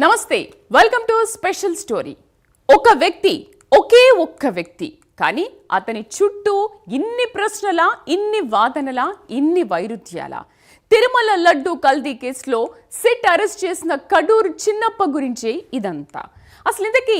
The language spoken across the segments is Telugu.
నమస్తే వెల్కమ్ టు స్పెషల్ స్టోరీ ఒక వ్యక్తి ఒకే ఒక్క వ్యక్తి కానీ అతని చుట్టూ ఇన్ని ప్రశ్నల ఇన్ని వాదనల ఇన్ని వైరుధ్యాల. తిరుమల లడ్డు కల్దీ కేసులో సిట్ అరెస్ట్ చేసిన కడూరు చిన్నప్ప గురించే ఇదంతా. అసలు ఇంతకీ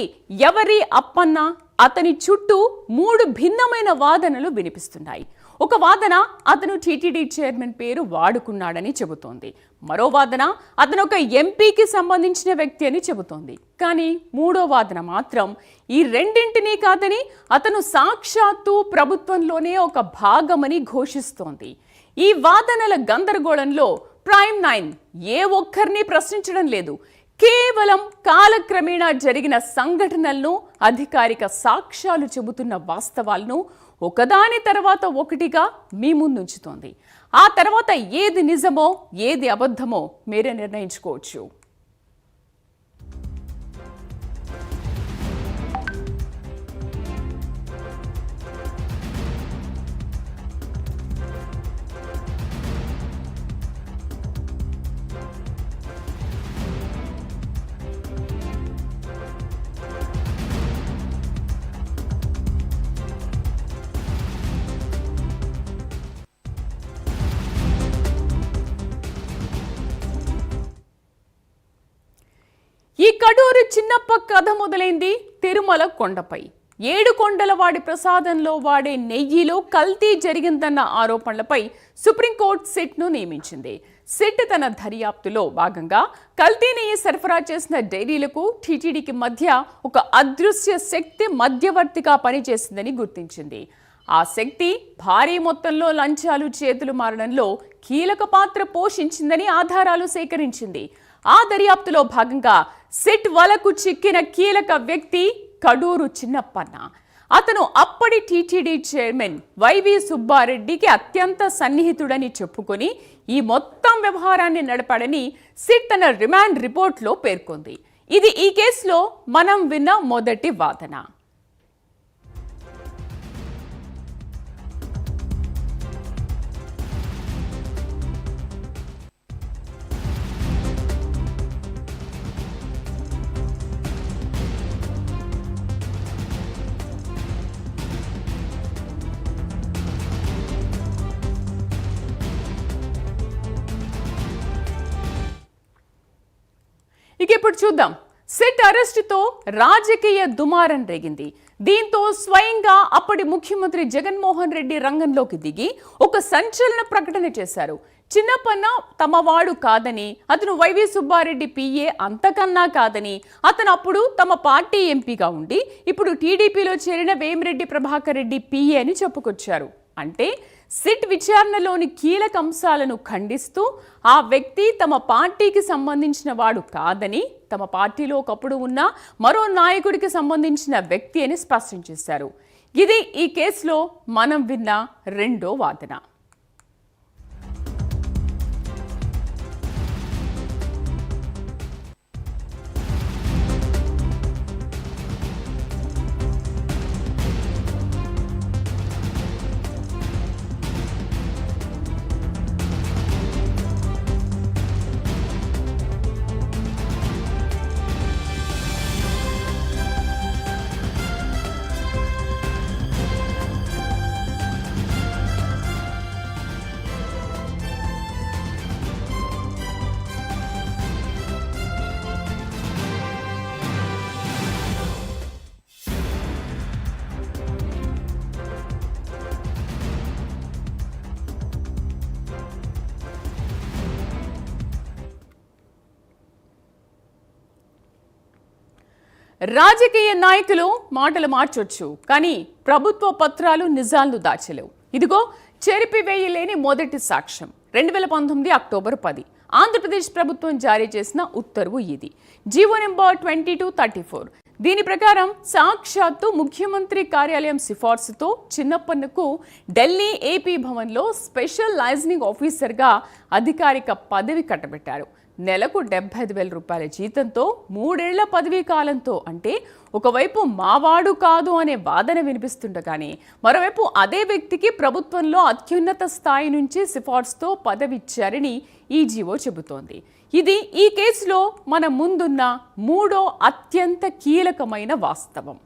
ఎవరి అప్పన్న? అతని చుట్టూ మూడు భిన్నమైన వాదనలు వినిపిస్తున్నాయి. ఒక వాదన అతను టీటీడీ చైర్మన్ పేరు వాడుకున్నాడని చెబుతోంది. మరో వాదన అతను ఒక ఎంపీకి సంబంధించిన వ్యక్తి అని చెబుతోంది. కానీ మూడో వాదన మాత్రం ఈ రెండింటినీ కాదని అతను సాక్షాత్తు ప్రభుత్వంలోనే ఒక భాగమని ఘోషిస్తోంది. ఈ వాదనల గందరగోళంలో ప్రైమ్ నైన్ ఏ ఒక్కరిని ప్రశ్నించడం లేదు. కేవలం కాలక్రమేణా జరిగిన సంఘటనలను అధికారిక సాక్ష్యాలు చెబుతున్న వాస్తవాలను ఒకదాని తర్వాత ఒకటిగా మీ ముందుంచుతోంది. ఆ తర్వాత ఏది నిజమో ఏది అబద్ధమో మీరే నిర్ణయించుకోవచ్చు. ఈ చిన్నప్ప కథ మొదలైంది తిరుమల కొండపై. ఏడు కొండల వాడి ప్రసాదంలో వాడే నెయ్యిలో కల్తీ జరిగిందన్న ఆరోపణలపై సుప్రీంకోర్టు సిట్ను నియమించింది. సిట్ తన దర్యాప్తులో భాగంగా కల్తీ నెయ్యి సరఫరా చేసిన డైరీలకు టీటీడీకి మధ్య ఒక అదృశ్య శక్తి మధ్యవర్తిగా పనిచేసిందని గుర్తించింది. ఆ శక్తి భారీ మొత్తంలో లంచాలు చేతులు మారడంలో కీలక పాత్ర పోషించిందని ఆధారాలు సేకరించింది. ఆ దర్యాప్తులో భాగంగా సిట్ వలకు చిక్కిన కీలక వ్యక్తి కడూరు చిన్నప్పన్న. అతను అప్పటి టీటీడీ చైర్మన్ వైవి సుబ్బారెడ్డికి అత్యంత సన్నిహితుడని చెప్పుకొని ఈ మొత్తం వ్యవహారాన్ని నడపాడని సిట్ తన రిమాండ్ రిపోర్ట్లో పేర్కొంది. ఇది ఈ కేసులో మనం విన్న మొదటి వాదన. ఇప్పుడు చూద్దాం. సిట్ అరెస్టుతో రాజకీయ దుమారం రేగింది. దీంతో స్వయంగా అప్పటి ముఖ్యమంత్రి జగన్మోహన్ రెడ్డి రంగంలోకి దిగి ఒక సంచలన ప్రకటన చేశారు. చిన్నపన్న తమవాడు కాదని అతను వైవి సుబ్బారెడ్డి పిఏ అంతకన్నా కాదని అతను అప్పుడు తమ పార్టీ ఎంపీగా ఉండి ఇప్పుడు టీడీపీలో చేరిన వేమిరెడ్డి ప్రభాకర్ రెడ్డి పిఏ అని చెప్పుకొచ్చారు. అంటే సిట్ విచారణలోని కీలక అంశాలను ఖండిస్తూ ఆ వ్యక్తి తమ పార్టీకి సంబంధించిన వాడు కాదని తమ పార్టీలో ఒకప్పుడు ఉన్న మరో నాయకుడికి సంబంధించిన వ్యక్తి అని స్పష్టం చేశారు. ఇది ఈ కేసులో మనం విన్న రెండో వాదన. రాజకీయ నాయకులు మాటలు మార్చొచ్చు కానీ ప్రభుత్వ పత్రాలు నిజాలను దాచలేవు. ఇదిగో చెరిపివేయలేని మొదటి సాక్ష్యం. రెండు వేల పంతొమ్మిది అక్టోబర్ పది. ఆంధ్రప్రదేశ్ ప్రభుత్వం జారీ చేసిన ఉత్తర్వు ఇది. GO number twenty two thirty four. దీని ప్రకారం సాక్షాత్తు ముఖ్యమంత్రి కార్యాలయం సిఫార్సుతో చిన్నప్పన్నకు ఢిల్లీ ఏపీ భవన్లో స్పెషల్ లైజనింగ్ ఆఫీసర్గా అధికారిక పదవి కట్టబెట్టారు. నెలకు డెబ్బై ఐదు వేల రూపాయల జీతంతో మూడేళ్ళ పదవీ కాలంతో అంటే ఒకవైపు మావాడు కాదు అనే వాదన వినిపిస్తుండగానే మరోవైపు అదే వ్యక్తికి ప్రభుత్వంలో అత్యున్నత స్థాయి నుంచి సిఫార్సుతో పదవిచ్చారని ఈజీఓ ఈ జీవో చెబుతోంది. ఇది ఈ కేసులో మన ముందున్న మూడో అత్యంత కీలకమైన వాస్తవం.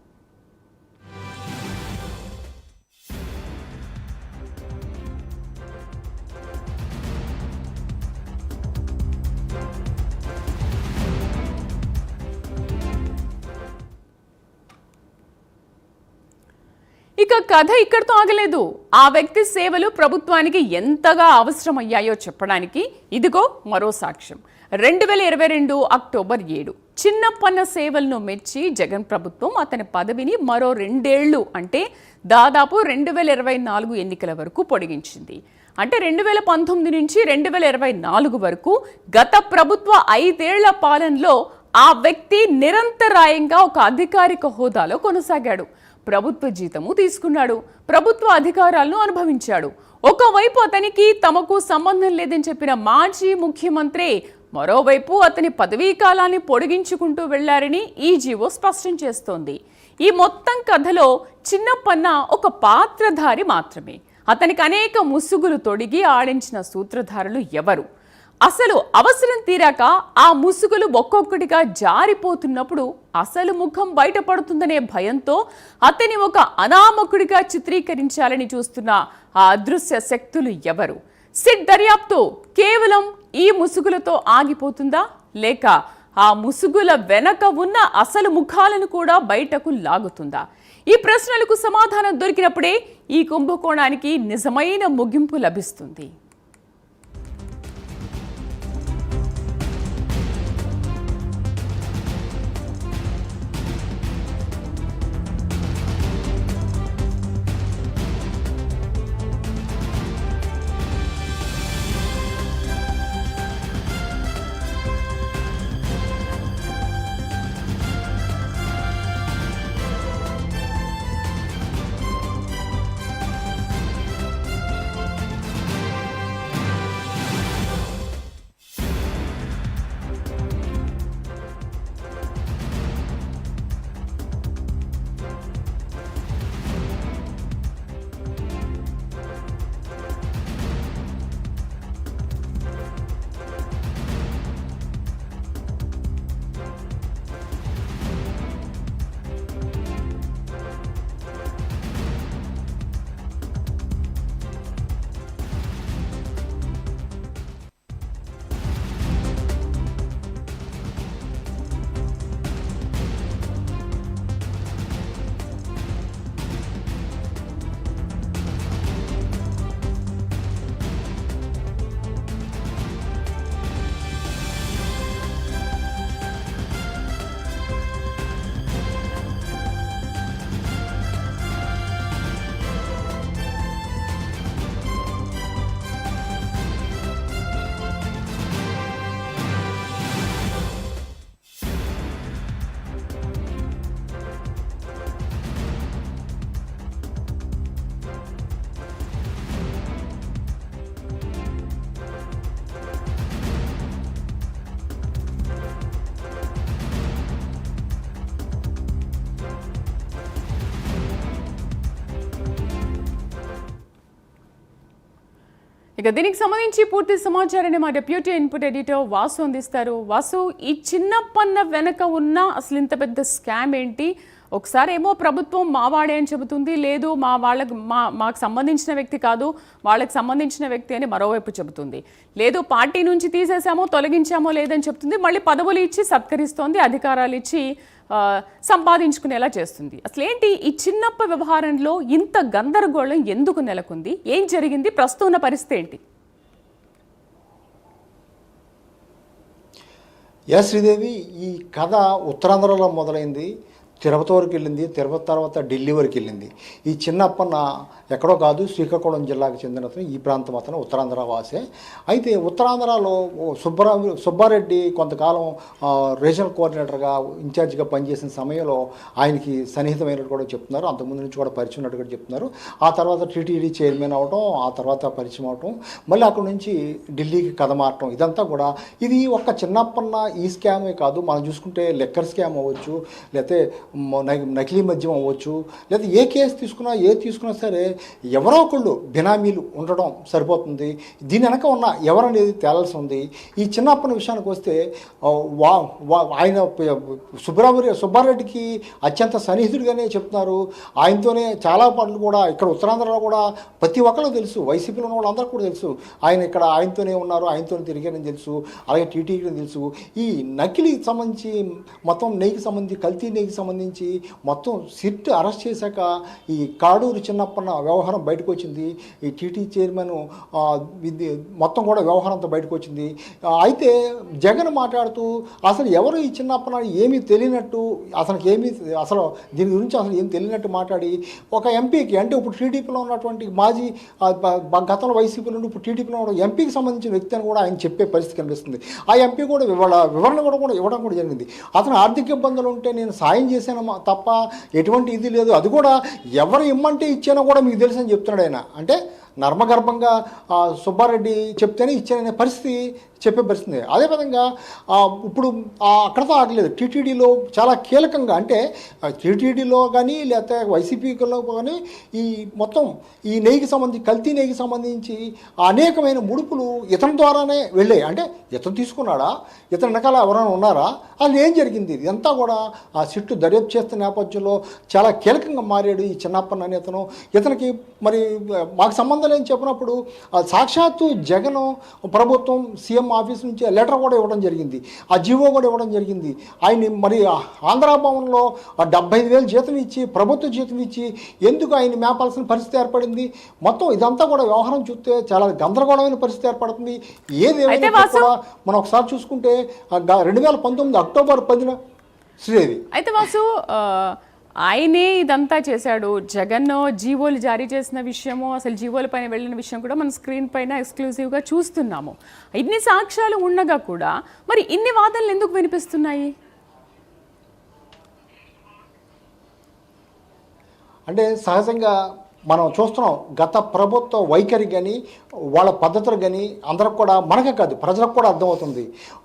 ఇక కథ ఇక్కడితో ఆగలేదు. ఆ వ్యక్తి సేవలు ప్రభుత్వానికి ఎంతగా అవసరమయ్యాయో చెప్పడానికి ఇదిగో మరో సాక్ష్యం. రెండు వేల ఇరవై రెండు అక్టోబర్ ఏడు. చిన్నప్పన్న సేవలను మెచ్చి జగన్ ప్రభుత్వం అతని పదవిని మరో రెండేళ్ళు అంటే దాదాపు రెండు వేల ఇరవై నాలుగు ఎన్నికల వరకు పొడిగించింది. అంటే రెండు వేల పంతొమ్మిది నుంచి రెండు వేల ఇరవై నాలుగు వరకు గత ప్రభుత్వ ఐదేళ్ళ పాలనలో ఆ వ్యక్తి నిరంతరాయంగా ఒక అధికారిక హోదాలో కొనసాగాడు. ప్రభుత్వ జీతము తీసుకున్నాడు. ప్రభుత్వ అధికారాలను అనుభవించాడు. ఒకవైపు అతనికి తమకు సంబంధం లేదని చెప్పిన మాజీ ముఖ్యమంత్రి మరోవైపు అతని పదవీ కాలాన్ని పొడిగించుకుంటూ వెళ్ళారని ఈ జీవో స్పష్టం చేస్తోంది. ఈ మొత్తం కథలో చిన్నప్పన్న ఒక పాత్రధారి మాత్రమే. అతనికి అనేక ముసుగులు తొడిగి ఆడించిన సూత్రధారులు ఎవరు? అసలు అవసరం తీరాక ఆ ముసుగులు ఒక్కొక్కటిగా జారిపోతున్నప్పుడు అసలు ముఖం బయటపడుతుందనే భయంతో అతని ఒక అనామకుడిగా చిత్రీకరించాలని చూస్తున్న ఆ అదృశ్య శక్తులు ఎవరు? సిట్ దర్యాప్తు కేవలం ఈ ముసుగులతో ఆగిపోతుందా? లేక ఆ ముసుగుల వెనక ఉన్న అసలు ముఖాలను కూడా బయటకు లాగుతుందా? ఈ ప్రశ్నలకు సమాధానం దొరికినప్పుడే ఈ కుంభకోణానికి నిజమైన ముగింపు లభిస్తుంది. ఇక దీనికి సంబంధించి పూర్తి సమాచారాన్ని మా డెప్యూటీ ఇన్పుట్ ఎడిటర్ వాసు అందిస్తారు. వాసు ఈ చిన్న పన్న వెనక ఉన్న అసలు ఇంత పెద్ద స్కామ్ ఏంటి? ఒకసారి ఏమో ప్రభుత్వం మావాడే అని చెబుతుంది లేదు మా వాళ్ళకు మా మాకు సంబంధించిన వ్యక్తి కాదు వాళ్ళకి సంబంధించిన వ్యక్తి అని మరోవైపు చెబుతుంది. లేదు పార్టీ నుంచి తీసేసామో తొలగించామో లేదని చెప్తుంది మళ్ళీ పదవులు ఇచ్చి సత్కరిస్తోంది అధికారాలు ఇచ్చి సంపాదించుకునేలా చేస్తుంది. అసలు ఏంటి ఈ చిన్నప్ప వ్యవహారంలో ఇంత గందరగోళం ఎందుకు నెలకొంది? ఏం జరిగింది? ప్రస్తుతం ఉన్న పరిస్థితి ఏంటి? యా శ్రీదేవి ఈ కథ ఉత్తరాంధ్రలో మొదలైంది. తిరుపతి వరకు వెళ్ళింది తిరుపతి తర్వాత ఢిల్లీ వరకు వెళ్ళింది ఈ చిన్నప్పన్న ఎక్కడో కాదు శ్రీకాకుళం జిల్లాకు చెందిన అతను ఈ ప్రాంతం అతను ఉత్తరాంధ్ర వాసే. అయితే ఉత్తరాంధ్రలో సుబ్బరా సుబ్బారెడ్డి కొంతకాలం రీజనల్ కోఆర్డినేటర్గా ఇన్ఛార్జిగా పనిచేసిన సమయంలో ఆయనకి సన్నిహితమైనట్టు కూడా చెప్తున్నారు. అంతకుముందు నుంచి కూడా పరిచయం ఉన్నట్టు కూడా చెప్తున్నారు. ఆ తర్వాత టీటీడీ చైర్మన్ అవ్వటం ఆ తర్వాత పరిచయం అవటం మళ్ళీ అక్కడ నుంచి ఢిల్లీకి కథ మారటం ఇదంతా కూడా. ఇది ఒక చిన్నప్పన్న ఈ స్కామే కాదు. మనం చూసుకుంటే లెక్కర్ స్కామ్ అవ్వచ్చు లేకపోతే నకిలీ మద్యం అవ్వచ్చు లేదా ఏ కేసు తీసుకున్నా ఏ తీసుకున్నా సరే ఎవరో ఒకళ్ళు బినామీలు ఉండడం సరిపోతుంది. దీని వెనక ఉన్న ఎవరనేది తేలాల్సి ఉంది. ఈ చిన్నప్పని విషయానికి వస్తే వా వా- ఆయన ప- సుబ్రహ్మణ్య సుబ్బారెడ్డికి అత్యంత సన్నిహితుడిగానే చెప్తున్నారు. ఆయనతోనే చాలా పనులు కూడా ఇక్కడ ఉత్తరాంధ్రలో కూడా ప్రతి ఒక్కరు తెలుసు. వైసీపీలో ఉన్న వాళ్ళందరూ కూడా తెలుసు. ఆయన ఇక్కడ ఆయనతోనే ఉన్నారు ఆయనతోనే తిరిగారని తెలుసు. అలాగే టీటీడీ తెలుసు. ఈ నకిలీకి సంబంధించి మొత్తం నెయ్యికి సంబంధించి కల్తీ నెయ్యికి సంబంధించి మొత్తం సిట్ అరెస్ట్ చేశాక ఈ కాడూరు చిన్నప్పన్న వ్యవహారం బయటకు వచ్చింది. ఈ టీటీ చైర్మన్ మొత్తం కూడా వ్యవహారం అంతా బయటకు వచ్చింది. అయితే జగన్ మాట్లాడుతూ అసలు ఎవరు ఈ చిన్నప్పన ఏమీ తెలియనట్టు అసలుకి ఏమీ అసలు దీని గురించి అసలు ఏం తెలియనట్టు మాట్లాడి ఒక ఎంపీకి అంటే ఇప్పుడు టీడీపీలో ఉన్నటువంటి మాజీ గతంలో వైసీపీ నుండి ఇప్పుడు టీడీపీలో ఉన్న ఎంపీకి సంబంధించిన వ్యక్తి అని కూడా ఆయన చెప్పే పరిస్థితి కనిపిస్తుంది. ఆ ఎంపీ కూడా వివరణ కూడా కూడా ఇవ్వడం కూడా జరిగింది. అతను ఆర్థిక ఇబ్బందులు ఉంటే నేను సాయం చేశాను ఇచ్చాను తప్ప ఎటువంటి ఇది లేదు. అది కూడా ఎవరు ఇమ్మంటే ఇచ్చానో కూడా మీకు తెలుసు అని చెప్తున్నాడు ఆయన. అంటే నర్మగర్భంగా సుబ్బారెడ్డి చెప్తేనే ఇచ్చాననే పరిస్థితి చెప్పే పరిస్థితి అదేవిధంగా ఇప్పుడు అక్కడతో ఆగలేదు టీటీడీలో చాలా కీలకంగా అంటే టీటీడీలో కానీ లేకపోతే వైసీపీలో కానీ ఈ మొత్తం ఈ నెయ్యికి సంబంధించి కల్తీ నెయ్యికి సంబంధించి అనేకమైన ముడుపులు ఇతని ద్వారానే వెళ్ళాయి. అంటే ఇతను తీసుకున్నాడా? ఇతని వెనకాల ఎవరైనా ఉన్నారా? అది ఏం జరిగింది? ఇదంతా కూడా ఆ సిట్టు దర్యాప్తు చేస్తున్న నేపథ్యంలో చాలా కీలకంగా మారాడు ఈ చిన్నప్పన్న అనే ఇతను. ఇతనికి మరి మాకు సంబంధం లేని చెప్పినప్పుడు సాక్షాత్తు జగన్ ప్రభుత్వం సీఎం ఆఫీస్ నుంచి లెటర్ కూడా ఇవ్వడం జరిగింది. ఆ జీవో కూడా ఇవ్వడం జరిగింది. ఆయన్ని మరి ఆంధ్ర భవన్లో డెబ్బై ఐదు వేలు జీతం ఇచ్చి ప్రభుత్వ జీతం ఇచ్చి ఎందుకు ఆయన మేపాల్సిన పరిస్థితి ఏర్పడింది? మొత్తం ఇదంతా కూడా వ్యవహారం చూస్తే చాలా గందరగోళమైన పరిస్థితి ఏర్పడుతుంది. ఏది కూడా మనం ఒకసారి చూసుకుంటే రెండు వేల పంతొమ్మిది అక్టోబర్ పదిన శ్రీదేవి. అయితే వాసు ఆయనే ఇదంతా చేశాడు. జగన్ జీవోలు జారీ చేసిన విషయము అసలు జీవోల పైన వెళ్ళిన విషయం కూడా మనం స్క్రీన్ పైన ఎక్స్క్లూజివ్గా చూస్తున్నాము. ఇన్ని సాక్ష్యాలు ఉండగా కూడా మరి ఇన్ని వాదనలు ఎందుకు వినిపిస్తున్నాయి? అంటే సహజంగా మనం చూస్తున్నాం గత ప్రభుత్వ వైఖరి కానీ వాళ్ళ పద్ధతులు కానీ అందరికి కూడా మనకే కాదు ప్రజలకు కూడా అర్థమవుతుంది.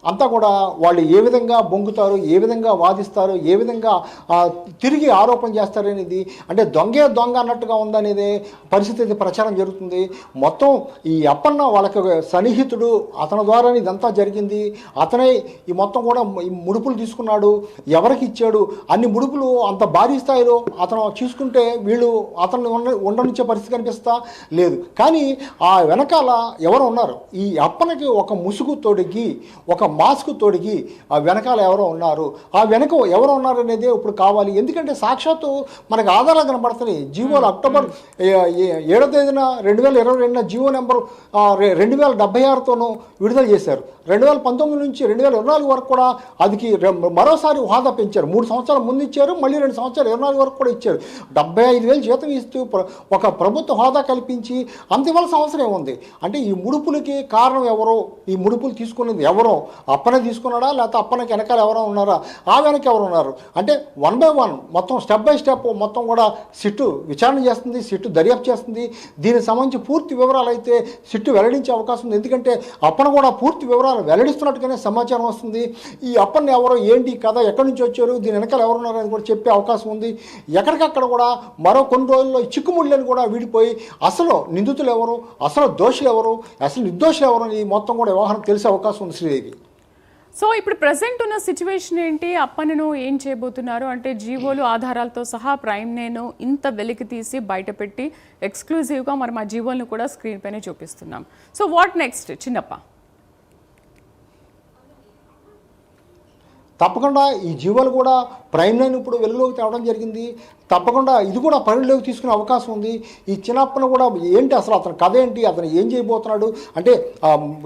అంతా కూడా వాళ్ళు ఏ విధంగా బొంగుతారు ఏ విధంగా వాదిస్తారు ఏ విధంగా తిరిగి ఆరోపణ చేస్తారు అనేది అంటే దొంగే దొంగ అన్నట్టుగా ఉందనేది పరిస్థితి అయితే ప్రచారం జరుగుతుంది. మొత్తం ఈ అప్పన్న వాళ్ళకి సన్నిహితుడు అతని ద్వారా ఇదంతా జరిగింది. అతనే ఈ మొత్తం కూడా ముడుపులు తీసుకున్నాడు ఎవరికి ఇచ్చాడు అన్ని ముడుపులు అంత భారీ స్థాయిలో అతను చూసుకుంటే వీళ్ళు అతను ఉన్న ఉండనిచ్చే పరిస్థితి కనిపిస్తా లేదు. కానీ ఆ వెనకాల ఎవరు ఉన్నారు. ఈ అప్పనకి ఒక ముసుగు తొడిగి ఒక మాస్క్ తొడిగి ఆ వెనకాల ఎవరో ఉన్నారు. ఆ వెనక ఎవరు ఉన్నారు అనేది ఇప్పుడు కావాలి. ఎందుకంటే సాక్షాత్తు మనకు ఆధారాలు కనబడుతున్నాయి. జీవోలు అక్టోబర్ ఏ- ఏ- ఏడో తేదీన రెండు వేల ఇరవై రెండున జీవో నెంబర్ రెండు వేల డెబ్బై ఆరుతోనూ విడుదల చేశారు. రెండు వేల పంతొమ్మిది నుంచి రెండు వేల ఇరవై నాలుగు వరకు కూడా అదికి రె- మరోసారి హోదా పెంచారు. మూడు సంవత్సరాల ముందు ఇచ్చారు మళ్ళీ రెండు సంవత్సరాలు ఇరవై నాలుగు వరకు కూడా ఇచ్చారు. డెబ్బై ఐదు వేలు జీతం ఇస్తూ ఒక ప్రభుత్వ హోదా కల్పించి అంత సంవత్సరం అవసరం ఏముంది? అంటే ఈ ముడుపులకి కారణం ఎవరో? ఈ ముడుపులు తీసుకున్నది ఎవరో? అప్పనే తీసుకున్నాడా లేకపోతే అప్పనకి వెనకాల ఎవరో ఉన్నారా? ఆ వెనక ఎవరు ఉన్నారు? అంటే వన్ బై వన్ మొత్తం స్టెప్ బై స్టెప్ మొత్తం కూడా సిట్టు విచారణ చేస్తుంది సిట్టు దర్యాప్తు చేస్తుంది. దీనికి సంబంధించి పూర్తి వివరాలు అయితే సిట్టు వెల్లడించే అవకాశం ఉంది. ఎందుకంటే అప్పన కూడా పూర్తి వివరాలు వెల్లడిస్తున్నట్టుగానే సమాచారం వస్తుంది. ఈ అప్పన్న ఎవరో ఏంటి ఈ కథ ఎక్కడి నుంచి వచ్చారు దీని వెనకాల ఎవరు ఉన్నారు అని కూడా చెప్పే అవకాశం ఉంది. ఎక్కడికక్కడ కూడా మరో కొన్ని రోజుల్లో చిక్కుముళ్ళని కూడా విడిపోయి అసలు నిందితులు ఎవరు అసలు దోషులు ఎవరు అసలు నిర్దోషులు ఎవరు అని మొత్తం కూడా వ్యవహారం తెలిసే అవకాశం ఉంది శ్రీదేవి. సో ఇప్పుడు ప్రజెంట్ ఉన్న సిచ్యువేషన్ ఏంటి? అప్పనను ఏం చేయబోతున్నారు? అంటే జీవోలు ఆధారాలతో సహా ప్రైమ్ నేను ఇంత వెలికి తీసి బయటపెట్టి ఎక్స్క్లూజివ్గా మరి మా జీవోలను కూడా స్క్రీన్ పైన చూపిస్తున్నాం. సో వాట్ నెక్స్ట్ చిన్నప్ప? తప్పకుండా ఈ జీవోలు కూడా ప్రైమ్ లైన్ ఇప్పుడు వెలుగులోకి తేవడం జరిగింది. తప్పకుండా ఇది కూడా పరిగణలోకి తీసుకునే అవకాశం ఉంది. ఈ చిన్నప్పన కూడా ఏంటి అసలు అతని కథ ఏంటి? అతను ఏం చేయబోతున్నాడు? అంటే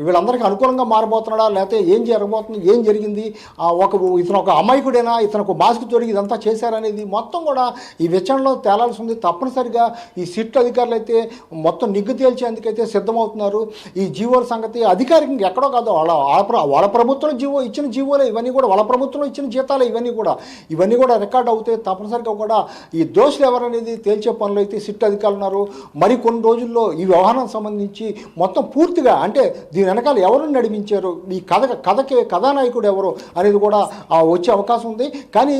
వీళ్ళందరికీ అనుకూలంగా మారబోతున్నాడా? లేకపోతే ఏం జరగబోతుంది? ఏం జరిగింది? ఒక ఇతను ఒక అమాయకుడైనా? ఇతను ఒక మాస్క్ తొడిగి ఇదంతా చేశారనేది మొత్తం కూడా ఈ విచారణలో తేలాల్సి ఉంది. తప్పనిసరిగా ఈ సిట్ అధికారులు అయితే మొత్తం నిగ్గు తేల్చేందుకైతే సిద్ధమవుతున్నారు. ఈ జీవోల సంగతి అధికారికంగా ఎక్కడో కాదు వాళ్ళ వాళ్ళ ప్రభుత్వం జీవో ఇచ్చిన జీవోలే. ఇవన్నీ కూడా వాళ్ళ ప్రభుత్వం ఇచ్చిన జీతాలు ఇవన్నీ కూడా. ఇవన్నీ ఇవన్నీ కూడా రికార్డ్ అవుతే తప్పనిసరిగా కూడా ఈ దోషులు ఎవరనేది తేల్చే పనులు అయితే సిట్ అధికారులు ఉన్నారు. మరి కొన్ని రోజుల్లో ఈ వ్యవహారం సంబంధించి మొత్తం పూర్తిగా అంటే దీని వెనకాల ఎవరు నడిపించారు? ఈ కథ కథకి కథానాయకుడు ఎవరు అనేది కూడా వచ్చే అవకాశం ఉంది. కానీ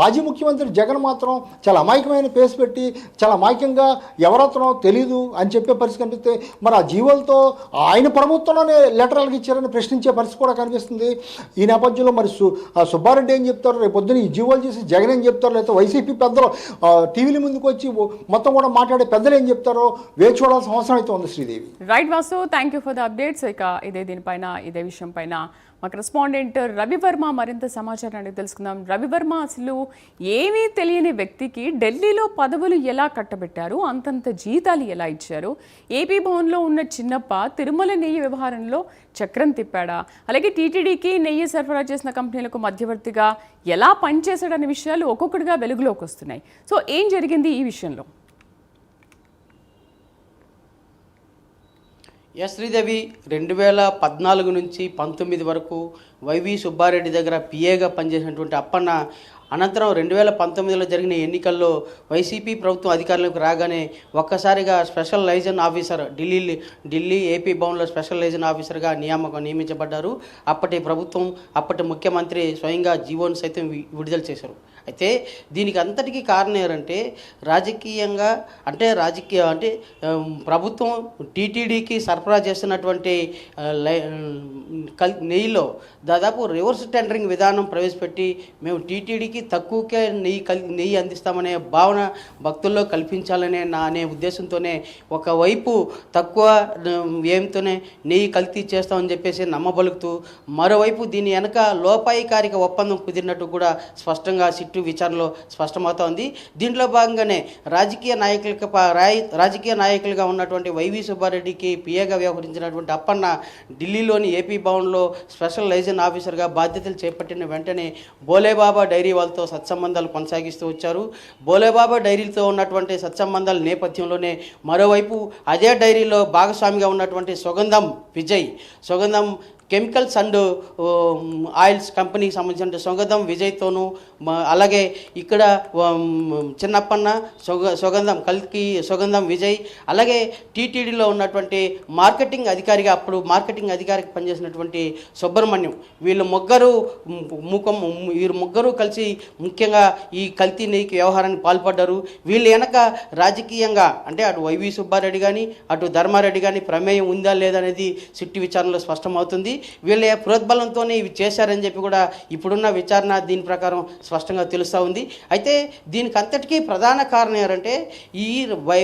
మాజీ ముఖ్యమంత్రి జగన్ మాత్రం చాలా అమాయకమైన పేస్ పెట్టి చాలా అమాయకంగా ఎవరతనో తెలీదు అని చెప్పే పరిస్థితి కనిపిస్తే మరి ఆ జీవులతో ఆయన ప్రభుత్వంలోనే లెటర్లకు ఇచ్చారని ప్రశ్నించే పరిస్థితి కూడా కనిపిస్తుంది. ఈ నేపథ్యంలో మరి సు సుబ్బారెడ్డి ఏం చెప్తారు? రేపు పొద్దున ఈ కొనుగోలు చేసి జగన్ ఏం చెప్తారు లేకపోతే వైసీపీ పెద్దలు టీవీల ముందుకు వచ్చి మొత్తం కూడా మాట్లాడే పెద్దలు ఏం చెప్తారో వేచి చూడాల్సిన అవసరం అయితే ఉంది Sridevi. Right Vasu thank you for the updates ఇక ఇదే దీనిపైన ఇదే విషయం పైన మా కరెస్పాండెంట్ రవివర్మ మరింత సమాచారాన్ని తెలుసుకుందాం. రవివర్మ అసలు ఏమీ తెలియని వ్యక్తికి ఢిల్లీలో పదవులు ఎలా కట్టబెట్టారు? అంతంత జీతాలు ఎలా ఇచ్చారు? ఏపీ భవన్లో ఉన్న చిన్నప్ప తిరుమల నెయ్యి వ్యవహారంలో చక్రం తిప్పాడా? అలాగే టీటీడీకి నెయ్యి సరఫరా చేసిన కంపెనీలకు మధ్యవర్తిగా ఎలా పనిచేశాడనే విషయాలు ఒక్కొక్కటిగా వెలుగులోకి వస్తున్నాయి. సో ఏం జరిగింది ఈ విషయంలో? ఎస్ శ్రీదేవి రెండు వేల పద్నాలుగు నుంచి పంతొమ్మిది వరకు వైవి సుబ్బారెడ్డి దగ్గర పిఏగా పనిచేసినటువంటి అప్పన్న అనంతరం రెండు వేల పంతొమ్మిదిలో జరిగిన ఎన్నికల్లో వైసీపీ ప్రభుత్వం అధికారంలోకి రాగానే ఒక్కసారిగా special liaison officer Delhi Delhi AP భవన్లో స్పెషల్ లైజన్ ఆఫీసర్గా నియామకం నియమించబడ్డారు. అప్పటి ప్రభుత్వం అప్పటి ముఖ్యమంత్రి స్వయంగా జీవోను సైతం విడుదల చేశారు. అయితే దీనికి అంతటికీ కారణం ఏంటంటే రాజకీయంగా అంటే రాజకీయ అంటే ప్రభుత్వం టీటీడీకి సరఫరా చేస్తున్నటువంటి లై- కల్ నెయ్యిలో దాదాపు రివర్స్ టెండరింగ్ విధానం ప్రవేశపెట్టి మేము టీటీడీకి తక్కువకే నెయ్యి కల్ నెయ్యి అందిస్తామనే భావన భక్తుల్లో కల్పించాలనే నా అనే ఉద్దేశంతోనే ఒకవైపు తక్కువ ఏంతోనే నెయ్యి కల్తీ చేస్తామని చెప్పేసి నమ్మబలుకుతూ మరోవైపు దీని వెనక లోపాయికారిక ఒప్పందం కుదిరినట్టు కూడా స్పష్టంగా చుట్టూ విచారణలో స్పష్టమవుతోంది. దీంట్లో భాగంగానే రాజకీయ నాయకులకు రాజకీయ నాయకులుగా ఉన్నటువంటి వైవి సుబ్బారెడ్డికి పిఏగా వ్యవహరించినటువంటి అప్పన్న ఢిల్లీలోని ఏపీ భవన్లో స్పెషల్ లైజన్ ఆఫీసర్గా బాధ్యతలు చేపట్టిన వెంటనే బోలేబాబా డైరీ వాళ్ళతో సత్సంబంధాలు కొనసాగిస్తూ వచ్చారు. బోలేబాబా డైరీతో ఉన్నటువంటి సత్సంబంధాల నేపథ్యంలోనే మరోవైపు అదే డైరీలో భాగస్వామిగా ఉన్నటువంటి సుగంధం విజయ్. సుగంధం కెమికల్స్ అండ్ ఆయిల్స్ కంపెనీకి సంబంధించిన సుగంధం విజయ్తోనూ అలాగే ఇక్కడ చిన్నప్పన్న సుగ సుగంధం కల్కి సుగంధం విజయ్ అలాగే టీటీడీలో ఉన్నటువంటి మార్కెటింగ్ అధికారిగా అప్పుడు మార్కెటింగ్ అధికారికి పనిచేసినటువంటి సుబ్రహ్మణ్యం. వీళ్ళు ముగ్గురు ముఖం వీరు ముగ్గురు కలిసి ముఖ్యంగా ఈ కల్తీ నెయ్యికి వ్యవహారానికి పాల్పడ్డారు. వీళ్ళు వెనక రాజకీయంగా అంటే అటు వైవి సుబ్బారెడ్డి కానీ అటు ధర్మారెడ్డి కానీ ప్రమేయం ఉందా లేదా అనేది సిట్టి విచారణలో స్పష్టమవుతుంది. వీళ్ళ ప్రోద్బలంతోనే ఇవి చేశారని చెప్పి కూడా ఇప్పుడున్న విచారణ దీని ప్రకారం స్పష్టంగా తెలుస్తూ ఉంది. అయితే దీనికి అంతటికీ ప్రధాన కారణం ఏంటంటే ఈ వై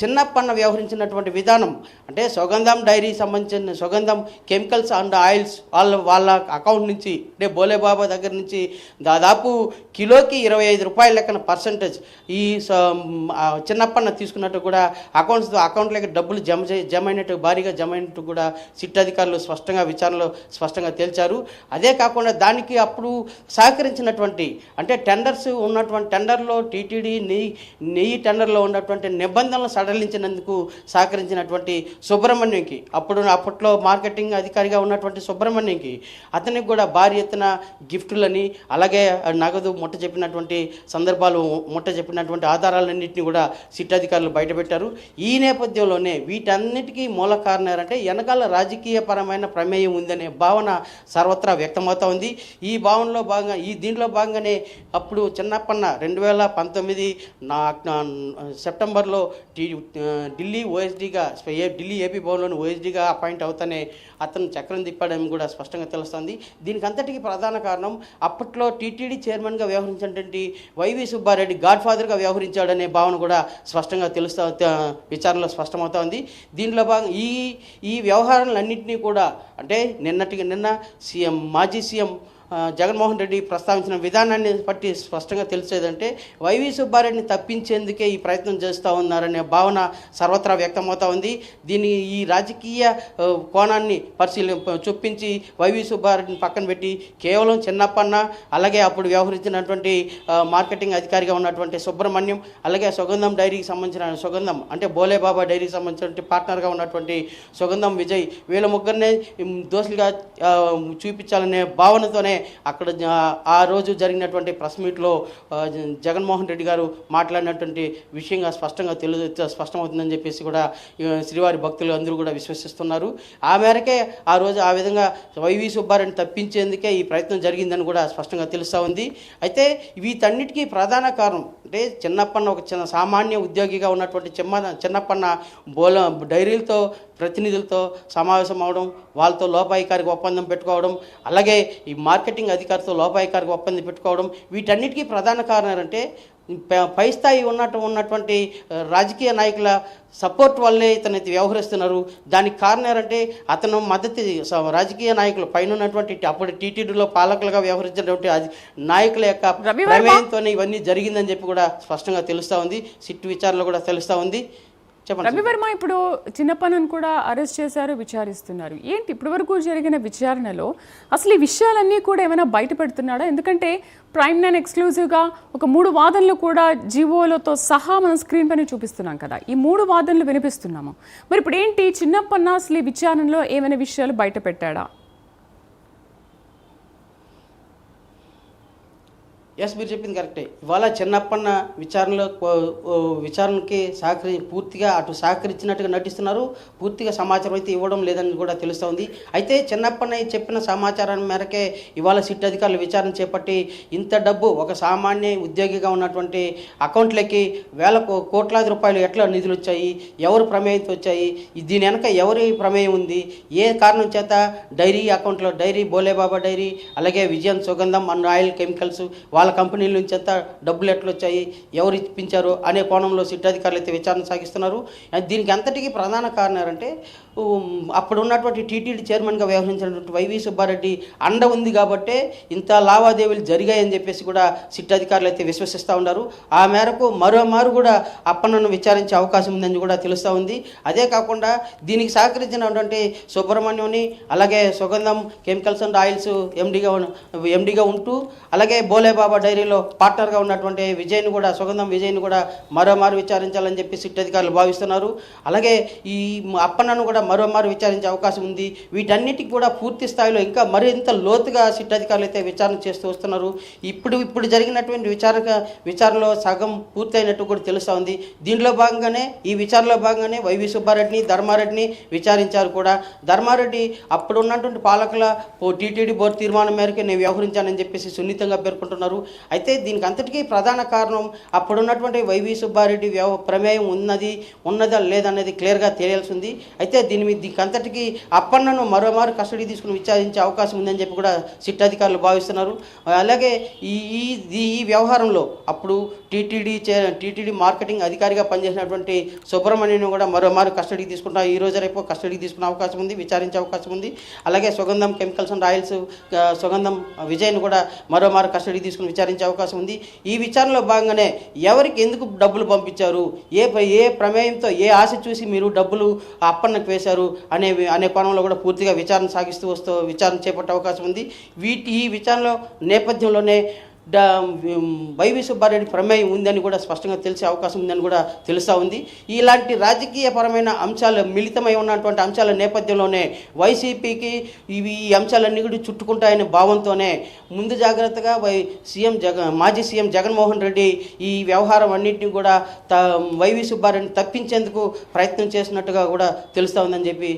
చిన్నప్పన్న వ్యవహరించినటువంటి విధానం అంటే సుగంధం డైరీ సంబంధించిన సుగంధం కెమికల్స్ అండ్ ఆయిల్స్ వాళ్ళ వాళ్ళ అకౌంట్ నుంచి అంటే బోలేబాబా దగ్గర నుంచి దాదాపు కిలోకి ఇరవై ఐదు రూపాయల లెక్కన పర్సంటేజ్ ఈ చిన్నప్పన్న తీసుకున్నట్టు కూడా అకౌంట్స్ అకౌంట్లోకి డబ్బులు జమ చే- జమ అయినట్టు భారీగా జమ అయినట్టు కూడా సిట్ అధికారులు స్పష్టంగా విచారణలో స్పష్టంగా తేల్చారు. అదే కాకుండా దానికి అప్పుడు సహకరించినటువంటి అంటే టెండర్స్ ఉన్నటువంటి టెండర్లో టీటీడీ నెయ్యి నెయ్యి టెండర్లో ఉన్నటువంటి నిబంధనలు సడలించినందుకు సహకరించినటువంటి సుబ్రహ్మణ్యంకి అప్పుడు అప్పట్లో మార్కెటింగ్ అధికారిగా ఉన్నటువంటి సుబ్రహ్మణ్యంకి అతనికి కూడా భారీ ఎత్తున గిఫ్టులని అలాగే నగదు ముట్ట చెప్పినటువంటి సందర్భాలు ముట్ట చెప్పినటువంటి ఆధారాలన్నింటినీ కూడా సిట్ అధికారులు బయటపెట్టారు. ఈ నేపథ్యంలోనే వీటన్నిటికీ మూల కారణాలంటే వెనకాల రాజకీయ పరమైన ప్రమేయం ఉందనే భావన సర్వత్రా వ్యక్తమవుతూ ఉంది. ఈ భావనలో భాగంగా ఈ దీంట్లో భాగంగానే అప్పుడు చిన్నప్పన్న రెండు వేల పంతొమ్మిది నా సెప్టెంబర్లో టీ ఢిల్లీ ఓఎస్డీగా ఢిల్లీ ఏపీ భవన్లోని ఓఎస్డీగా అపాయింట్ అవుతానే అతను చక్రం తిప్పాడని కూడా స్పష్టంగా తెలుస్తుంది. దీనికి అంతటికీ ప్రధాన కారణం అప్పట్లో టీటీడీ చైర్మన్గా వ్యవహరించినటువంటి వైవి సుబ్బారెడ్డి గాడ్ ఫాదర్గా వ్యవహరించాడనే భావన కూడా స్పష్టంగా తెలుస్తా విచారణలో స్పష్టమవుతోంది దీనిలో భాగం ఈ ఈ వ్యవహారాలన్నింటినీ కూడా అంటే నిన్నటికి నిన్న సీఎం మాజీ సీఎం జగన్మోహన్ రెడ్డి ప్రస్తావించిన విధానాన్ని బట్టి స్పష్టంగా తెలిసేదంటే వైవి సుబ్బారెడ్డిని తప్పించేందుకే ఈ ప్రయత్నం చేస్తూ ఉన్నారనే భావన సర్వత్రా వ్యక్తమవుతా ఉంది. దీని ఈ రాజకీయ కోణాన్ని పరిశీలి చొప్పించి వైవి సుబ్బారెడ్డిని పక్కన పెట్టి కేవలం చిన్నప్పన్న అలాగే అప్పుడు వ్యవహరించినటువంటి మార్కెటింగ్ అధికారిగా ఉన్నటువంటి సుబ్రహ్మణ్యం అలాగే సుగంధం డైరీకి సంబంధించిన సుగంధం అంటే బోలేబాబా డైరీకి సంబంధించిన పార్ట్నర్గా ఉన్నటువంటి సుగంధం విజయ్ వీళ్ళ ముగ్గురినే దోషులుగా చూపించాలనే భావనతోనే అక్కడ ఆ రోజు జరిగినటువంటి ప్రెస్ మీట్లో జగన్మోహన్ రెడ్డి గారు మాట్లాడినటువంటి విషయంగా స్పష్టంగా తెలు స్పష్టమవుతుందని చెప్పేసి కూడా శ్రీవారి భక్తులు అందరూ కూడా విశ్వసిస్తున్నారు. ఆ మేరకే ఆ రోజు ఆ విధంగా వైవి సుబ్బారెడ్డిని తప్పించేందుకే ఈ ప్రయత్నం జరిగిందని కూడా స్పష్టంగా తెలుస్తూ ఉంది. అయితే వీటన్నిటికీ ప్రధాన కారణం అంటే చిన్నప్పన్న ఒక చిన్న సామాన్య ఉద్యోగిగా ఉన్నటువంటి చిన్న చిన్నప్పన్న బోల డైరీలతో ప్రతినిధులతో సమావేశం అవడం వాళ్ళతో లోపాయికారికి ఒప్పందం పెట్టుకోవడం అలాగే ఈ మార్కెటింగ్ అధికారితో లోపాయికారికి ఒప్పందం పెట్టుకోవడం వీటన్నిటికీ ప్రధాన కారణం ఏంటంటే ప- స్థాయి ఉన్నట్టు ఉన్నటువంటి రాజకీయ నాయకుల సపోర్ట్ వల్లే ఇతను వ్యవహరిస్తున్నారు. దానికి కారణం ఏంటంటే అతను మద్దతు రాజకీయ నాయకులు పైన ఉన్నటువంటి అప్పుడు టీటీడీలో పాలకులుగా వ్యవహరించినటువంటి నాయకుల యొక్క. ప్రమేయంతోనే ఇవన్నీ జరిగిందని చెప్పి కూడా స్పష్టంగా తెలుస్తూ ఉంది. సిట్ విచారణలో కూడా తెలుస్తూ ఉంది. చెప్పండి రవివర్మ ఇప్పుడు చిన్నప్పనని కూడా అరెస్ట్ చేశారు విచారిస్తున్నారు. ఏంటి ఇప్పటి వరకు జరిగిన విచారణలో అసలు ఈ విషయాలన్నీ కూడా ఏమైనా బయట పెడుతున్నాడా ఎందుకంటే ప్రైమ్ నైన్ ఎక్స్క్లూజివ్గా ఒక మూడు వాదనలు కూడా జీవోలతో సహా మనం స్క్రీన్ పైన చూపిస్తున్నాం కదా. ఈ మూడు వాదనలు వినిపిస్తున్నాము. మరి ఇప్పుడు ఏంటి చిన్నప్పన్న అసలు ఈ విచారణలో ఏమైనా విషయాలు బయట పెట్టాడా ఎస్ మీరు చెప్పింది కరెక్టే ఇవాళ చిన్నప్పన్న విచారణలో విచారణకి సహకరి పూర్తిగా అటు సహకరించినట్టుగా నటిస్తున్నారు. పూర్తిగా సమాచారం అయితే ఇవ్వడం లేదని కూడా తెలుస్తోంది అయితే చిన్నప్పన్న చెప్పిన సమాచారం మేరకే ఇవాళ సిట్ అధికారులు విచారణ చేపట్టి ఇంత డబ్బు ఒక సామాన్య ఉద్యోగిగా ఉన్నటువంటి అకౌంట్లకి వేల కోట్లాది రూపాయలు ఎట్లా నిధులు వచ్చాయి? ఎవరు ప్రమేయంతో వచ్చాయి? దీని వెనక ఎవరి ప్రమేయం ఉంది? ఏ కారణం చేత? డైరీ అకౌంట్లో డైరీ బోలేబాబా డైరీ అలాగే విజయం సుగంధం అండ్ ఆయిల్ కెమికల్స్ వాళ్ళ కంపెనీల నుంచి ఎంత డబ్బులు ఎట్లా వచ్చాయి ఎవరు ఇప్పించారు అనే కోణంలో సిట్ అధికారులు అయితే విచారణ సాగిస్తున్నారు. దీనికి అంతటికీ ప్రధాన కారణం ఏంటంటే అప్పుడు ఉన్నటువంటి టీటీడీ చైర్మన్గా వ్యవహరించినటువంటి వైవి సుబ్బారెడ్డి అండ ఉంది కాబట్టే ఇంత లావాదేవీలు జరిగాయని చెప్పేసి కూడా సిట్ అధికారులు అయితే విశ్వసిస్తూ ఉన్నారు. ఆ మేరకు మరోమారు కూడా అప్పన్నను విచారించే అవకాశం ఉందని కూడా తెలుస్తూ ఉంది. అదే కాకుండా దీనికి సహకరించినటువంటి సుబ్రహ్మణ్యంని అలాగే సుగంధం కెమికల్స్ అండ్ ఆయిల్స్ ఎండిగా ఎండిగా ఉంటూ అలాగే బోలేబాబా డైరీలో పార్ట్నర్గా ఉన్నటువంటి విజయ్ని కూడా సుగంధం విజయ్ని కూడా మరోమారు విచారించాలని చెప్పి సిట్ అధికారులు భావిస్తున్నారు. అలాగే ఈ అప్పన్నను కూడా మరోమారు విచారించే అవకాశం ఉంది. వీటన్నిటికి కూడా పూర్తి స్థాయిలో ఇంకా మరింత లోతుగా సిట్ అధికారులు అయితే విచారణ చేస్తూ వస్తున్నారు. ఇప్పుడు ఇప్పుడు జరిగినటువంటి విచారణ విచారణలో సగం పూర్తయినట్టు కూడా తెలుస్తూ ఉంది. దీనిలో భాగంగానే ఈ విచారణలో భాగంగానే వైవి సుబ్బారెడ్డిని ధర్మారెడ్డిని విచారించారు కూడా. ధర్మారెడ్డి అప్పుడు ఉన్నటువంటి పాలకుల టీటీడీ బోర్డు తీర్మానం మేరకు నేను వ్యవహరించానని చెప్పేసి సున్నితంగా పేర్కొంటున్నారు. అయితే దీనికి అంతటికీ ప్రధాన కారణం అప్పుడున్నటువంటి వైవి సుబ్బారెడ్డి వ్యవ ప్రమేయం ఉన్నది ఉన్నదా లేదనేది క్లియర్గా తెలియాల్సి ఉంది. అయితే దీని మీద దీనికి అంతటికీ అప్పన్నను మరోమారు కస్టడీ తీసుకుని విచారించే అవకాశం ఉందని చెప్పి కూడా సిట్ అధికారులు భావిస్తున్నారు. అలాగే ఈ ఈ వ్యవహారంలో అప్పుడు టీటీడీ చే టీటీడీ మార్కెటింగ్ అధికారిగా పనిచేసినటువంటి సుబ్రహ్మణ్యను కూడా మరోమారు కస్టడీకి తీసుకుంటా ఈ రోజు రేపు కస్టడీకి తీసుకునే అవకాశం ఉంది విచారించే అవకాశం ఉంది. అలాగే సుగంధం కెమికల్స్ అండ్ ఆయిల్స్ సుగంధం విజయ్ను కూడా మరోమారు కస్టడీ తీసుకుని విచారించే అవకాశం ఉంది. ఈ విచారణలో భాగంగానే ఎవరికి ఎందుకు డబ్బులు పంపించారు? ఏ ఏ ప్రమేయంతో ఏ ఆశ చూసి మీరు డబ్బులు అప్పన్నకు వేశారు అనే అనే కోణంలో కూడా పూర్తిగా విచారణ సాగిస్తూ వస్తూ విచారణ చేపట్టే అవకాశం ఉంది. వీటి ఈ విచారణలో నేపథ్యంలోనే వైవి సుబ్బారెడ్డి ప్రమేయం ఉందని కూడా స్పష్టంగా తెలిసే అవకాశం ఉందని కూడా తెలుస్తూ ఉంది. ఇలాంటి రాజకీయపరమైన అంశాలు మిళితమై ఉన్నటువంటి అంశాల నేపథ్యంలోనే వైసీపీకి ఇవి ఈ అంశాలన్నీ కూడా చుట్టుకుంటాయనే భావంతోనే ముందు జాగ్రత్తగా వై సీఎం జగన్ మాజీ సీఎం జగన్మోహన్ రెడ్డి ఈ వ్యవహారం అన్నింటినీ కూడా త వైవి సుబ్బారెడ్డిని తప్పించేందుకు ప్రయత్నం చేసినట్టుగా కూడా తెలుస్తూ ఉందని చెప్పి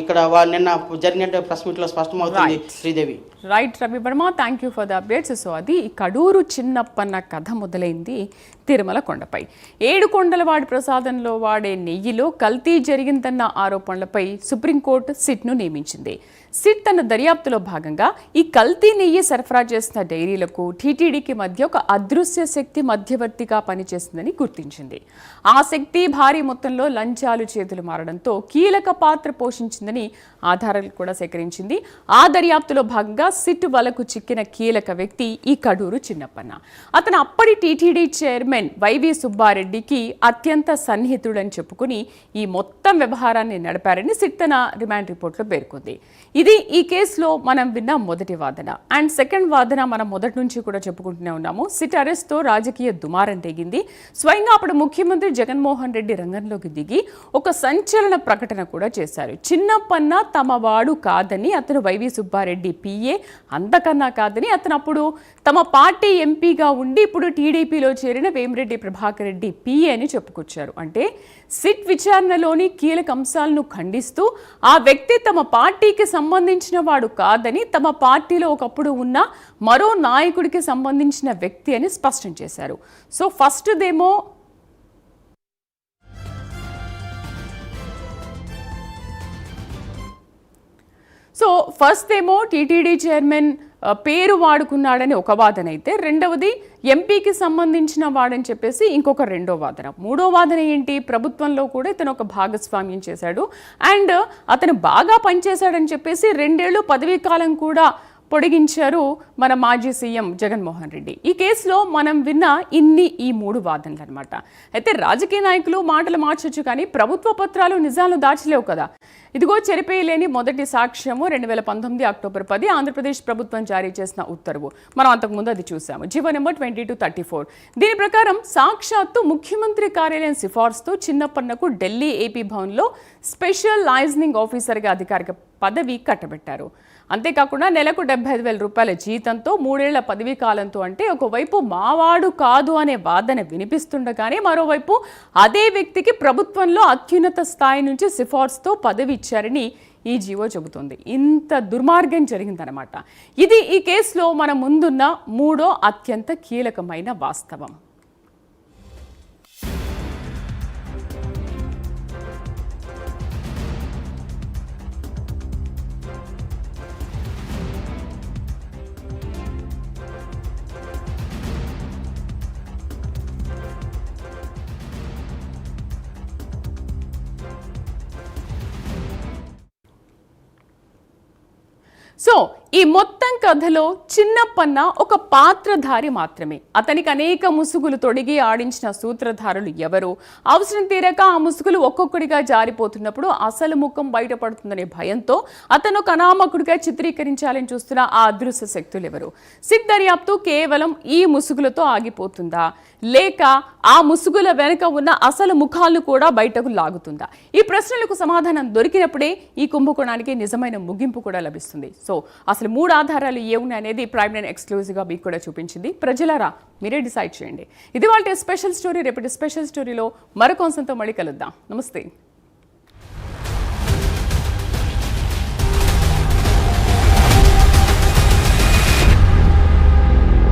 ఇక్కడ నిన్న జరిగిన ప్రెస్ మీట్లో స్పష్టమవుతుంది. Sridevi. Right Ravi Varma thank you for the updates so అది కడూరు చిన్నప్పన్న కథ మొదలైంది తిరుమల కొండపై. ఏడు కొండలవాడి ప్రసాదంలో వాడే నెయ్యిలో కల్తీ జరిగిందన్న ఆరోపణలపై సుప్రీంకోర్టు సిట్ను నియమించింది. సిట్ తన దర్యాప్తులో భాగంగా ఈ కల్తీ నెయ్యి సరఫరా చేసిన డైరీలకు టీటీడీకి మధ్య ఒక అదృశ్య శక్తి మధ్యవర్తిగా పనిచేసిందని గుర్తించింది. ఆ శక్తి భారీ మొత్తంలో లంచాలు చేతులు మారడంతో కీలక పాత్ర పోషించిందని ఆధారాలు కూడా సేకరించింది. ఆ దర్యాప్తులో భాగంగా సిట్ వలకు చిక్కిన కీలక వ్యక్తి ఈ కడూరు చిన్నప్పన్న. అతను అప్పటి టీటీడీ చైర్మన్ చైర్మన్ వైవి సుబ్బారెడ్డికి అత్యంత సన్నిహితుడని చెప్పుకుని ఈ మొత్తం వ్యవహారాన్ని నడిపారని సిట్ తన రిమాండ్ రిపోర్ట్లో పేర్కొంది. ఇది ఈ కేసులో మనం విన్న మొదటి వాదన. అండ్ సెకండ్ వాదన మనం మొదటి నుంచి కూడా చెప్పుకుంటూనే ఉన్నాము. సిట్ అరెస్ట్తో రాజకీయ దుమారం తెగింది. స్వయంగా అప్పుడు ముఖ్యమంత్రి జగన్మోహన్ రెడ్డి రంగంలోకి దిగి ఒక సంచలన ప్రకటన కూడా చేశారు. చిన్నప్పన్న తమ వాడు కాదని అతను వైవి సుబ్బారెడ్డి పిఏ అంతకన్నా కాదని అతను అప్పుడు తమ పార్టీ ఎంపీగా ఉండి ఇప్పుడు టీడీపీలో చేరిన వేమిరెడ్డి ప్రభాకర్ రెడ్డి పిఏ అని చెప్పుకొచ్చారు. అంటే సిట్ విచారణలోని కీలక అంశాలను ఖండిస్తూ ఆ వ్యక్తి తమ పార్టీకి సంబంధించిన వాడు కాదని తమ పార్టీలో ఒకప్పుడు ఉన్న మరో నాయకుడికి సంబంధించిన వ్యక్తి అని స్పష్టం చేశారు. సో ఫస్ట్ దేమో సో ఫస్ట్ ఏమో టీటీడీ చైర్మన్ పేరు వాడుకున్నాడని ఒక వాదన అయితే. రెండవది ఎంపీకి సంబంధించిన వాడని చెప్పేసి ఇంకొక రెండో వాదన. మూడో వాదన ఏంటి? ప్రభుత్వంలో కూడా ఇతను ఒక భాగస్వామ్యం చేశాడు. అండ్ అతను బాగా పనిచేశాడని చెప్పేసి రెండేళ్ళు పదవీ కాలం కూడా పొడిగించారు మన మాజీ సీఎం జగన్మోహన్ రెడ్డి. ఈ కేసులో మనం విన్న ఇన్ని ఈ మూడు వాదనలు అనమాట అయితే రాజకీయ నాయకులు మాటలు మార్చొచ్చు కానీ ప్రభుత్వ పత్రాలు నిజాలను దాచలేవు కదా. ఇదిగో చెరిపేయలేని మొదటి సాక్ష్యము రెండు వేల పంతొమ్మిది అక్టోబర్ పది ఆంధ్రప్రదేశ్ ప్రభుత్వం జారీ చేసిన ఉత్తర్వు. మనం అంతకుముందు అది చూసాము. GO number twenty two thirty four. దీని ప్రకారం సాక్షాత్తు ముఖ్యమంత్రి కార్యాలయం సిఫార్సుతో చిన్నప్పన్నకు ఢిల్లీ ఏపీ భవన్లో స్పెషల్ లైజనింగ్ ఆఫీసర్గా అధికారిక పదవి కట్టబెట్టారు. అంతేకాకుండా నెలకు డెబ్బై ఐదు వేల రూపాయల జీతంతో మూడేళ్ళ పదవీ కాలంతో అంటే ఒకవైపు మావాడు కాదు అనే వాదన వినిపిస్తుండగానే మరోవైపు అదే వ్యక్తికి ప్రభుత్వంలో అత్యున్నత స్థాయి నుంచి సిఫార్సుతో పదవి ఇచ్చారని ఈ జీవో చెబుతుంది. ఇంత దుర్మార్గం జరిగిందనమాట ఇది ఈ కేసులో మన ముందున్న మూడో అత్యంత కీలకమైన వాస్తవం. సో ఈ మొత్తం కథలో చిన్నప్పన్న ఒక పాత్రధారి మాత్రమే. అతనికి అనేక ముసుగులు తొడిగి ఆడించిన సూత్రధారులు ఎవరు? అవసరం తీరక ఆ ముసుగులు ఒక్కొక్కడిగా జారిపోతున్నప్పుడు అసలు ముఖం బయటపడుతుందనే భయంతో అతను ఒక అనామకుడిగా చిత్రీకరించాలని చూస్తున్న ఆ అదృశ్య శక్తులు ఎవరు? సిద్ధర్యాప్తు కేవలం ఈ ముసుగులతో ఆగిపోతుందా? లేక ఆ ముసుగుల వెనుక ఉన్న అసలు ముఖాలను కూడా బయటకు లాగుతుందా? ఈ ప్రశ్నలకు సమాధానం దొరికినప్పుడే ఈ కుంభకోణానికి నిజమైన ముగింపు కూడా లభిస్తుంది. సో అసలు మూడు ఆధారాలు ఏమున్నాయి అనేది ప్రైమ్ నైన్ ఎక్స్క్లూజివ్గా మీకు కూడా చూపించింది. ప్రజలారా మీరే డిసైడ్ చేయండి. ఇది వాళ్ళ స్పెషల్ స్టోరీ రేపటి స్పెషల్ స్టోరీలో మరొక అంశంతో మళ్ళీ కలుద్దాం. నమస్తే.